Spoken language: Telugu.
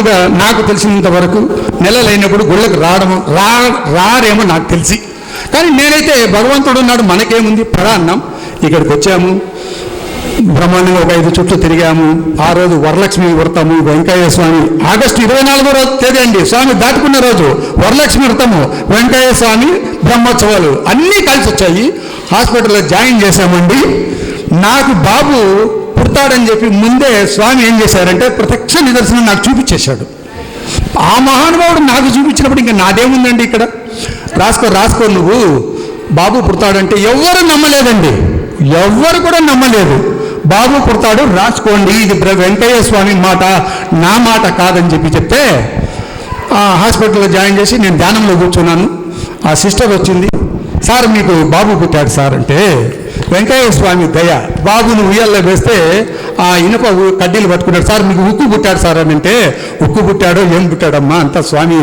మామూలుగా నాకు తెలిసినంత వరకు నెలలైనప్పుడు గుళ్ళకు రావడం రా రారేమో నాకు తెలిసి. కానీ నేనైతే భగవంతుడు ఉన్నాడు మనకేముంది? పడా అన్నాం ఇక్కడికి వచ్చాము. బ్రహ్మాండంగా ఒక ఐదు చుట్లు తిరిగాము. ఆ రోజు వరలక్ష్మి వ్రతము వెంకయ్య స్వామి. ఆగస్టు ఇరవై నాలుగో రోజు తేదీ అండి. స్వామి దాటుకున్న రోజు వరలక్ష్మి వ్రతము వెంకయ్య స్వామి బ్రహ్మోత్సవాలు అన్నీ కలిసి వచ్చాయి. హాస్పిటల్లో జాయిన్ చేశామండి. నాకు బాబు పుడతాడని చెప్పి ముందే స్వామి ఏం చేశారంటే ప్రత్యక్ష నిదర్శనం నాకు చూపించేశాడు. ఆ మహానుభావుడు నాకు చూపించినప్పుడు ఇంకా నాదేముందండి ఇక్కడ? రాసుకో రాసుకో నువ్వు. బాబు పుడతాడంటే ఎవ్వరు నమ్మలేదండి. ఎవ్వరు కూడా నమ్మలేదు. బాబు పుడతాడు రాసుకోండి ఇది వెంకయ్య స్వామి మాట నా మాట కాదని చెప్పి చెప్తే ఆ హాస్పిటల్లో జాయిన్ చేసి నేను ధ్యానంలో కూర్చున్నాను. ఆ సిస్టర్ వచ్చింది. సార్ మీకు బాబు పుట్టాడు సార్ అంటే వెంకయ్య స్వామి దయ. బాబును ఉయ్యాల్లో వేస్తే ఆ ఇనుప కడ్డీలు పట్టుకున్నాడు. సార్ మీకు ఉక్కు పుట్టాడు సార్ అని అంటే ఉక్కు పుట్టాడో ఏం పుట్టాడమ్మా అంతా స్వామి